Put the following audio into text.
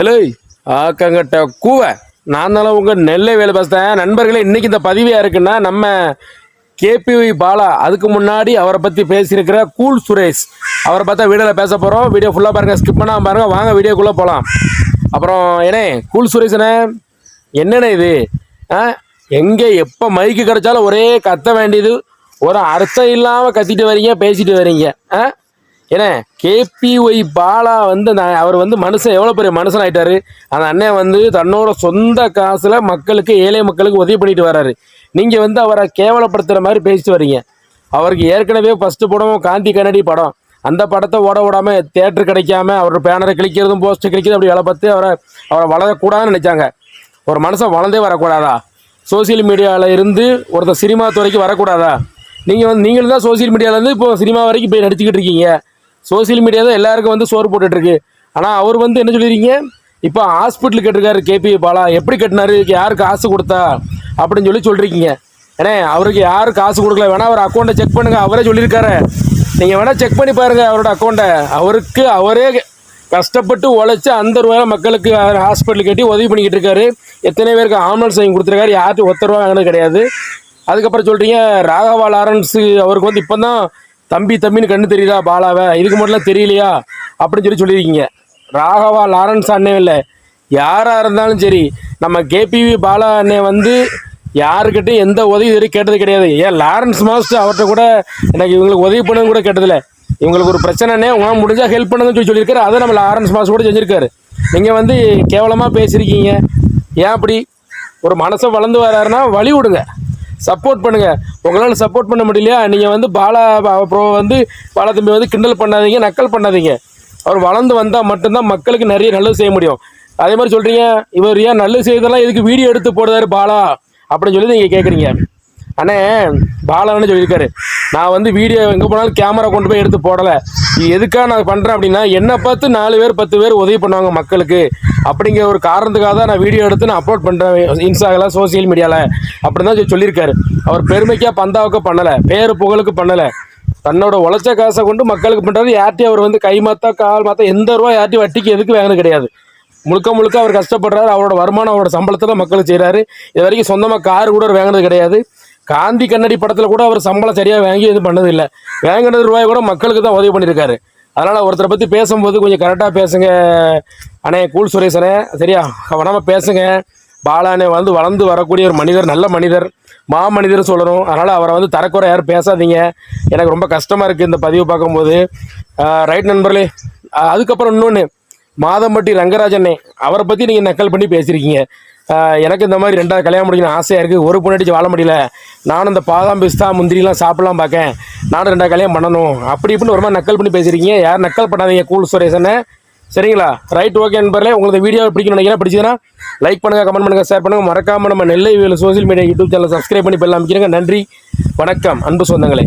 எலை ஆக்கங்கட்ட கூவ. நான் தானே உங்கள் நெல்லை வேலை பேசுகிறேன் நண்பர்களே இன்றைக்கி இந்த பதிவியாக இருக்குன்னா நம்ம கேபிவி பாலா. அதுக்கு முன்னாடி அவரை பற்றி பேசியிருக்கிற கூல் சுரேஷ். அவரை பார்த்தா வீடியோவில் பேச போகிறோம் வீடியோ ஃபுல்லாக பாருங்கள் ஸ்கிப் பண்ணாமல் பாருங்கள் வாங்க வீடியோக்குள்ளே போகலாம் அப்புறம் ஏனே கூல் சுரேஷனே என்னண்ணே இது? ஆ எங்கே எப்போ மைக்கு கிடைச்சாலும் ஒரே கத்த வேண்டியது. ஒரு அர்த்தம் இல்லாமல் கத்திட்டு வரீங்க பேசிட்டு வரீங்க. ஆ ஏன்னா கேபிஒய் பாலா வந்து நான் அவர் வந்து மனுஷன் எவ்வளோ பெரிய மனுஷன் ஆயிட்டாரு அந்த அண்ணன் வந்து தன்னோட சொந்த காசில் மக்களுக்கு ஏழை மக்களுக்கு உதவி பண்ணிட்டு வராரு. நீங்கள் வந்து அவரை கேவலப்படுத்துகிற மாதிரி பேசிட்டு வர்றீங்க அவருக்கு ஏற்கனவே ஃபஸ்ட்டு படம் காந்தி கண்ணடி படம். அந்த படத்தை ஓட விடாமல் தேட்டர் கிடைக்காம அவரோட பேனரை கிழிக்கிறதும் போஸ்டர் கிழிக்கிறது அப்படி வேலை பார்த்து அவரை அவரை வளரக்கூடாதுன்னு நினச்சாங்க. ஒரு மனுஷன் வளர்ந்தே வரக்கூடாதா? சோசியல் மீடியாவில் இருந்து ஒருத்தர் சினிமா துறைக்கு வரக்கூடாதா? நீங்கள் வந்து நீங்களும் தான் சோசியல் மீடியாவிலேருந்து இப்போ சினிமா வரைக்கும் போய் நடிச்சுக்கிட்டு இருக்கீங்க. சோசியல் மீடியா தான் எல்லாருக்கும் வந்து சோறு போட்டுட்ருக்கு. ஆனால் அவர் வந்து என்ன சொல்லியிருக்கீங்க இப்போ ஹாஸ்பிட்டல் கட்டிருக்காரு கேபி பாலா. எப்படி கட்டினாரு? யார் காசு கொடுத்தா? அப்படின்னு சொல்லி சொல்கிறீங்க ஏன்னா அவருக்கு யார் காசு கொடுக்கல? வேணா அவர் அக்கௌண்ட்டை செக் பண்ணுங்கள் அவரே சொல்லியிருக்காரு. நீங்கள் வேணால் செக் பண்ணி பாருங்கள் அவரோட அக்கௌண்ட்டை அவருக்கு அவரே கஷ்டப்பட்டு உழைச்சி அந்த ரூபாய் மக்களுக்கு ஹாஸ்பிட்டல் கட்டி உதவி பண்ணிக்கிட்டு இருக்காரு. எத்தனை பேருக்கு ஆம்புலன்ஸ் வாங்கி கொடுத்துருக்காரு? யார்ட்டும் ஒத்த ரூபா வாங்கினது கிடையாது. அதுக்கப்புறம் சொல்கிறீங்க ராகவா லாரன்ஸு அவருக்கு வந்து இப்போ தான் தம்பி தம்பின்னு கண்ணு தெரியுதா பாலாவை? இதுக்கு மட்டும் தெரியலையா? அப்படின்னு சொல்லி சொல்லியிருக்கீங்க. ராகவா லாரன்ஸ் அண்ணன் இல்லை. யாராக இருந்தாலும் சரி நம்ம கேபிவி பாலா அண்ணன் வந்து யாருக்கிட்டையும் எந்த உதவி இது கேட்டது கிடையாது. ஏன் லாரன்ஸ் மாஸ்டர் அவர்கிட்ட கூட எனக்கு இவங்களுக்கு உதவி பண்ணது கூட கேட்டதில்ல. இவங்களுக்கு ஒரு பிரச்சனைனே உங்களால் முடிஞ்சால் ஹெல்ப் பண்ணுங்கன்னு சொல்லி சொல்லியிருக்காரு. அதை நம்ம லாரன்ஸ் மாஸ்டர் கூட செஞ்சுருக்காரு. நீங்கள் வந்து கேவலமாக பேசியிருக்கீங்க. ஏன் அப்படி? ஒரு மனசை வளர்ந்து வராருன்னா வழி விடுங்க. சப்போர்ட் பண்ணுங்கள் உங்களால் சப்போர்ட் பண்ண முடியலையா? நீங்கள் வந்து பாலா அப்புறம் வந்து பாலா தம்பி வந்து கிண்டல் பண்ணாதீங்க நக்கல் பண்ணாதீங்க. அவர் வளர்ந்து வந்தால் மட்டும்தான் மக்களுக்கு நிறைய நல்லது செய்ய முடியும். அதே மாதிரி சொல்கிறீங்க இவர் ஏன் நல்லது செய்ததெல்லாம் எதுக்கு வீடியோ எடுத்து போடுறாரு பாலா? அப்படின்னு சொல்லி நீங்கள் கேட்குறீங்க அண்ணே பாலன்னு சொல்லியிருக்காரு. நான் வந்து வீடியோ எங்கே போனாலும் கேமரா கொண்டு போய் எடுத்து போடலை. எதுக்காக நான் பண்ணுறேன் அப்படின்னா என்னை பார்த்து நாலு பேர் பத்து பேர் உதவி பண்ணுவாங்க மக்களுக்கு. அப்படிங்கிற ஒரு காரணத்துக்காக தான் நான் வீடியோ எடுத்து நான் அப்லோட் பண்ணுறேன் இன்ஸ்டாகில் சோசியல் மீடியாவில் அப்படின்னு தான் சொல்லியிருக்காரு. அவர் பெருமைக்காக பந்தாவுக்கு பண்ணலை பேர் புகழுக்கு பண்ணலை. தன்னோட உழைச்ச காசை கொண்டு மக்களுக்கு பண்ணுறது யார்ட்டையும் அவர் வந்து கை மாற்றா கால் மாற்றா எந்த ரூபா யார்ட்டையும் வட்டிக்கு எதுக்கு வாங்கினது கிடையாது. முழுக்க முழுக்க அவர் கஷ்டப்படுறாரு. அவரோட வருமானம் அவரோட சம்பளத்தில் மக்களுக்கு செய்கிறாரு இது வரைக்கும் சொந்தமாக கார் கூட வாங்கினது கிடையாது. காந்தி கண்ணடி படத்தில் கூட அவர் சம்பளம் சரியாக வாங்கி இது பண்ணதில்லை. வாங்கினது ரூபாய் கூட மக்களுக்கு தான் உதவி பண்ணியிருக்காரு. அதனால் ஒருத்தரை பற்றி பேசும்போது கொஞ்சம் கரெக்டாக பேசுங்க. அண்ணே கூல் சுரேசனே சரியா? கவனமாக பேசுங்க. பாலானே வந்து வளர்ந்து வரக்கூடிய ஒரு மனிதர் நல்ல மனிதர். மா மனிதர் சொல்லணும். அதனால் அவரை வந்து தரக்குறை யாரும் பேசாதீங்க. எனக்கு ரொம்ப கஷ்டமாக இருக்குது இந்த பதிவு பார்க்கும்போது. ரைட் நண்பர்களே அதுக்கப்புறம் இன்னொன்று மாதம்பட்டி ரங்கராஜனே அவரை பற்றி நீங்கள் நக்கல் பண்ணி பேசியிருக்கீங்க. எனக்கு இந்த மாதிரி ரெண்டாவது கல்யாணம் முடிக்கணும் ஆசையாக இருக்குது ஒரு பொண்ணடிச்சு வாழ முடியல. நானும் இந்த பாதாம் பிஸ்தா முந்திரிலாம் சாப்பிடலாம் பார்க்கேன். நானும் ரெண்டா கல்யாணம் பண்ணணும். அப்படி இப்படின்னு ஒரு மாதிரி நக்கல் பண்ணி பேசியிருக்கீங்க. யார் நக்கல் பண்ணாதீங்க கூல் சுரேசனை சரிங்களா? ரைட் ஓகே நண்பர்களே உங்களுக்கு வீடியோ பிடிக்கணும் நினைக்கிறேன். பிடிச்சதுன்னா லைக் பண்ணுங்கள் கமெண்ட் பண்ணுங்கள் ஷேர் பண்ணுங்கள் மறக்காமல் நம்ம Nellai social media YouTube channel subscribe பண்ணி பெல்லாம் நன்றி வணக்கம் அன்பு சொந்தங்களே.